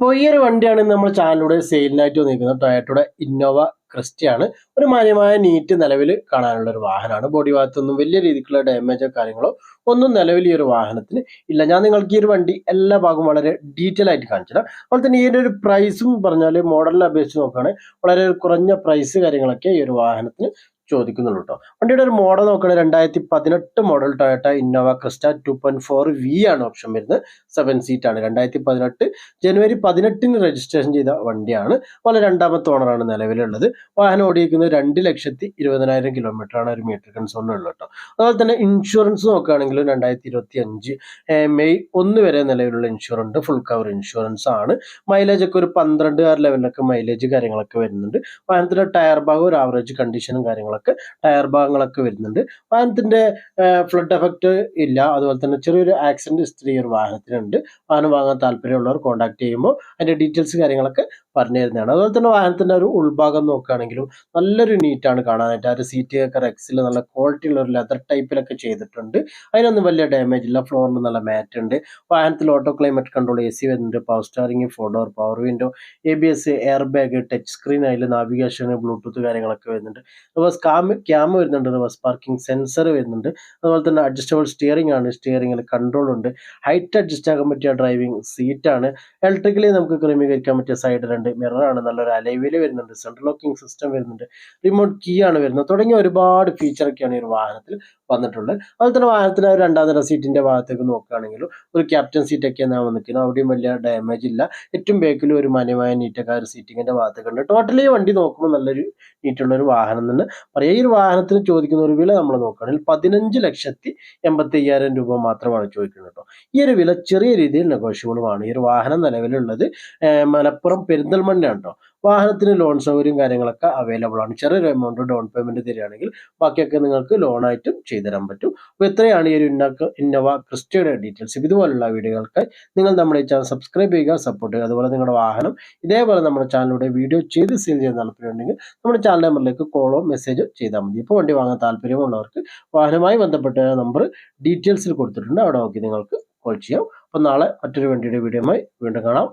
അപ്പോൾ ഈ ഒരു വണ്ടിയാണ് നമ്മൾ ചാനലിലൂടെ സെയിലിനായിട്ട് വന്നിരിക്കുന്നത്. ടൊയാറ്റോയുടെ ഇന്നോവ ക്രിസ്റ്റയാണ്. ഒരു മാന്യമായ നീറ്റ് നിലവിൽ കാണാനുള്ള ഒരു വാഹനമാണ്. ബോഡി ഭാഗത്തൊന്നും വലിയ രീതിക്കുള്ള ഡാമേജോ കാര്യങ്ങളോ ഒന്നും നിലവിൽ ഈ ഒരു വാഹനത്തിന് ഇല്ല. ഞാൻ നിങ്ങൾക്ക് ഈ ഒരു വണ്ടി എല്ലാ ഭാഗവും വളരെ ഡീറ്റെയിൽ ആയിട്ട് കാണിച്ചു തരാം അതുപോലെ തന്നെ ഈ ഒരു പ്രൈസും പറഞ്ഞാൽ മോഡലിനെ അപേക്ഷിച്ച് നോക്കുകയാണെങ്കിൽ വളരെ കുറഞ്ഞ പ്രൈസ് കാര്യങ്ങളൊക്കെ ഈ ഒരു വാഹനത്തിന് ചോദിക്കുന്നുള്ളൂ കേട്ടോ വണ്ടിയുടെ ഒരു മോഡൽ നോക്കുകയാണെങ്കിൽ രണ്ടായിരത്തി പതിനെട്ട് model Toyota Innova Crysta two point four V ആണ് ഓപ്ഷൻ വരുന്നത്. സെവൻ സീറ്റ് ആണ്. രണ്ടായിരത്തി പതിനെട്ട് ജനുവരി പതിനെട്ടിന് രജിസ്ട്രേഷൻ ചെയ്ത വണ്ടിയാണ്. വളരെ രണ്ടാമത്തെ ഓണറാണ് നിലവിലുള്ളത്. വാഹനം ഓടിയിരിക്കുന്നത് രണ്ട് ലക്ഷത്തി ഇരുപതിനായിരം കിലോമീറ്റർ ആണ് ഒരു മീറ്റർ കൺസോളിനുള്ളത് കേട്ടോ. അതുപോലെ തന്നെ ഇൻഷുറൻസ് നോക്കുകയാണെങ്കിലും രണ്ടായിരത്തി ഇരുപത്തി അഞ്ച് മെയ് ഒന്ന് വരെ നിലവിലുള്ള ഇൻഷുറൻസ് ഫുൾ കവർ ഇൻഷുറൻസ് ആണ്. മൈലേജ് ഒക്കെ ഒരു പന്ത്രണ്ട് ആറ് ലെവലിലൊക്കെ മൈലേജ് കാര്യങ്ങളൊക്കെ വരുന്നുണ്ട്. വാഹനത്തിന്റെ ടയർ ഭാഗം ഒരു ആവറേജ് കണ്ടീഷനും കാര്യങ്ങളൊക്കെ ടയർ ഭാഗങ്ങളൊക്കെ വരുന്നുണ്ട്. വാഹനത്തിന്റെ ഫ്ലഡ് എഫക്റ്റ് ഇല്ല. അതുപോലെ തന്നെ ചെറിയൊരു ആക്സിഡന്റ് ഹിസ്റ്ററി ഒരു വാഹനത്തിനുണ്ട്. വാഹനം വാങ്ങാൻ താല്പര്യമുള്ളവർ കോൺടാക്ട് ചെയ്യുമ്പോൾ അതിന്റെ ഡീറ്റെയിൽസ് കാര്യങ്ങളൊക്കെ പറഞ്ഞു തരുന്നതാണ് അതുപോലെ തന്നെ വാഹനത്തിന്റെ ഒരു ഉൾഭാഗം നോക്കുകയാണെങ്കിലും നല്ലൊരു നീറ്റാണ് കാണാനായിട്ട്. ആ ഒരു സീറ്റ് ഒക്കെ റെക്സിൽ നല്ല ക്വാളിറ്റി ഉള്ള ഒരു ലെതർ ടൈപ്പിലൊക്കെ ചെയ്തിട്ടുണ്ട്. അതിനൊന്നും വലിയ ഡാമേജ് ഇല്ല. ഫ്ലോറിന് നല്ല മാറ്റ് ഉണ്ട്. വാഹനത്തിൽ auto climate control A C വരുന്നുണ്ട് power steering four door power window A B S air bag touch screen അതിൽ നാവിഗേഷൻ ബ്ലൂടൂത്ത് കാര്യങ്ങളൊക്കെ വരുന്നുണ്ട്. റിവേഴ്സ് കാമ ക്യാമ വരുന്നുണ്ട്. റിവേഴ്സ് പാർക്കിംഗ് സെൻസർ വരുന്നുണ്ട്. അതുപോലെ തന്നെ അഡ്ജസ്റ്റബിൾ സ്റ്റിയറിംഗ് ആണ്. സ്റ്റിയറിംഗിൽ കൺട്രോൾ ഉണ്ട്. ഹൈറ്റ് അഡ്ജസ്റ്റ് ആക്കാൻ പറ്റിയ ഡ്രൈവിംഗ് സീറ്റാണ് ഇലക്ട്രിക്കലി നമുക്ക് ക്രമീകരിക്കാൻ പറ്റിയ സൈഡ് രണ്ട് മിററാണ് നല്ലൊരു അലൈവിൽ വരുന്നുണ്ട്. സെൻട്രൽ ലോക്കിംഗ് സിസ്റ്റം വരുന്നുണ്ട്. റിമോട്ട് കീ ആണ് വരുന്നത്. തുടങ്ങിയ ഒരുപാട് ഫീച്ചറൊക്കെയാണ് ഈ ഒരു വാഹനത്തിൽ വന്നിട്ടുള്ളത്. അതുപോലെ തന്നെ വാഹനത്തിന് ആ രണ്ടാം നിര സീറ്റിന്റെ ഭാഗത്തേക്ക് നോക്കുകയാണെങ്കിലും ഒരു ക്യാപ്റ്റൻ സീറ്റ് ഒക്കെ ഞാൻ വന്നിരിക്കുന്നത്. അവിടെയും വലിയ ഡാമേജ് ഇല്ല. ഏറ്റവും ബേക്കിൽ ഒരു മാന്യമായ നീറ്റൊക്കെ ഒരു സീറ്റിങ്ങിന്റെ ഭാഗത്തൊക്കെ ഉണ്ട്. ടോട്ടലി വണ്ടി നോക്കുമ്പോൾ നല്ലൊരു നീറ്റുള്ള ഒരു വാഹനം തന്നെ. പറയാം ഈ ഒരു വാഹനത്തിന് ചോദിക്കുന്ന ഒരു വില നമ്മൾ നോക്കുകയാണെങ്കിൽ പതിനഞ്ച് ലക്ഷത്തി എൺപത്തി അയ്യായിരം രൂപ മാത്രമാണ് ചോദിക്കുന്നത് കേട്ടോ. ഈ ഒരു വില ചെറിയ രീതിയിൽ നെഗോഷ്യബിളുമാണ് ഈ ഒരു വാഹനം നിലവിലുള്ളത് മലപ്പുറം മലപ്പുറം പെരിന്തൽമണ്ണയാണ് ഉണ്ടോ വാഹനത്തിന് ലോൺ സൗകര്യം കാര്യങ്ങളൊക്കെ അവൈലബിൾ ആണ്. ചെറിയൊരു എമൗണ്ട് ഡൗൺ പേയ്മെന്റ് തരികയാണെങ്കിൽ ബാക്കിയൊക്കെ നിങ്ങൾക്ക് ലോണായിട്ടും ചെയ്തു തരാൻ പറ്റും. അപ്പോൾ എത്രയാണ് ഈ ഒരു ഇന്നോവ ഇന്നോവ ക്രിസ്റ്റയുടെ ഡീറ്റെയിൽസ് ഇതുപോലുള്ള വീഡിയോകൾക്ക് നിങ്ങൾ നമ്മുടെ ചാനൽ സബ്സ്ക്രൈബ് ചെയ്യുക സപ്പോർട്ട് ചെയ്യുക. അതുപോലെ നിങ്ങളുടെ വാഹനം ഇതേപോലെ നമ്മുടെ ചാനലിലൂടെ വീഡിയോ ചെയ്ത് സെയിൽ ചെയ്യാൻ താല്പര്യമുണ്ടെങ്കിൽ നമ്മുടെ ചാനൽ നമ്പറിലേക്ക് കോളോ മെസ്സേജോ ചെയ്താൽ മതി. ഇപ്പോൾ വണ്ടി വാങ്ങാൻ താല്പര്യമുള്ളവർക്ക് വാഹനവുമായി ബന്ധപ്പെട്ട നമ്പർ ഡീറ്റെയിൽസിൽ കൊടുത്തിട്ടുണ്ട്. അവിടെ നോക്കി നിങ്ങൾക്ക് കോൾ ചെയ്യാം. അപ്പോൾ നാളെ മറ്റൊരു വണ്ടിയുടെ വീഡിയോയുമായി വീണ്ടും കാണാം.